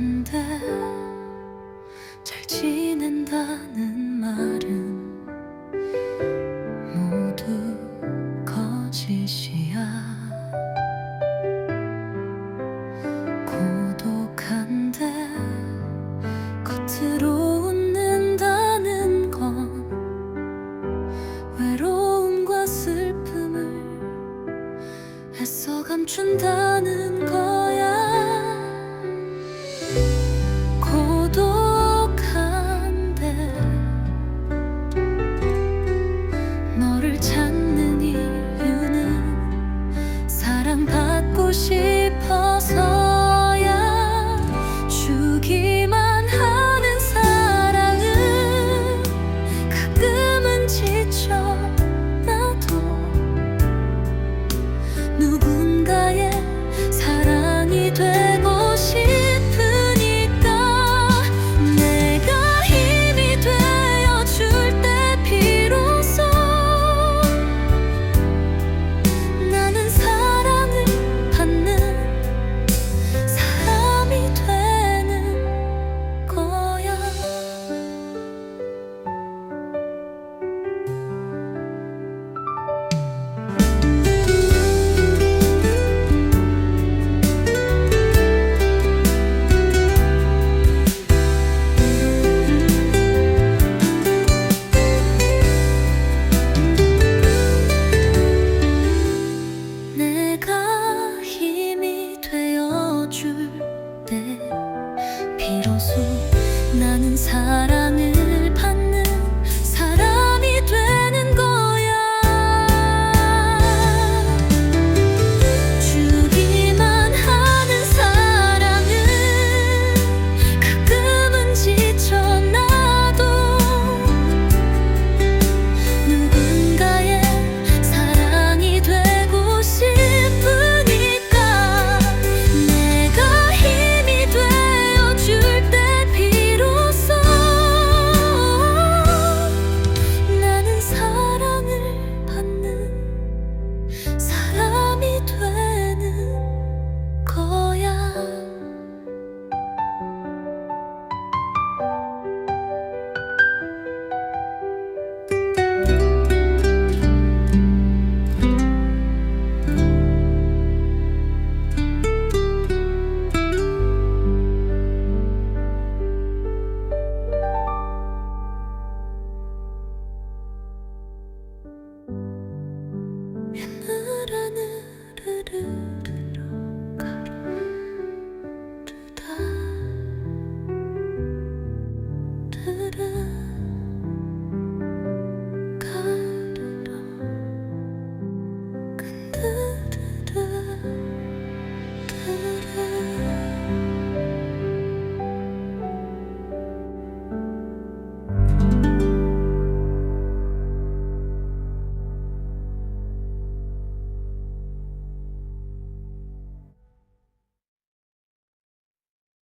고독한데 잘 지낸다는 말은 모두 거짓이야. 고독한데 겉으로 웃는다는 건 외로움과 슬픔을 애써 감춘다는 거 사랑받고 싶어서 诉。 가르러 근데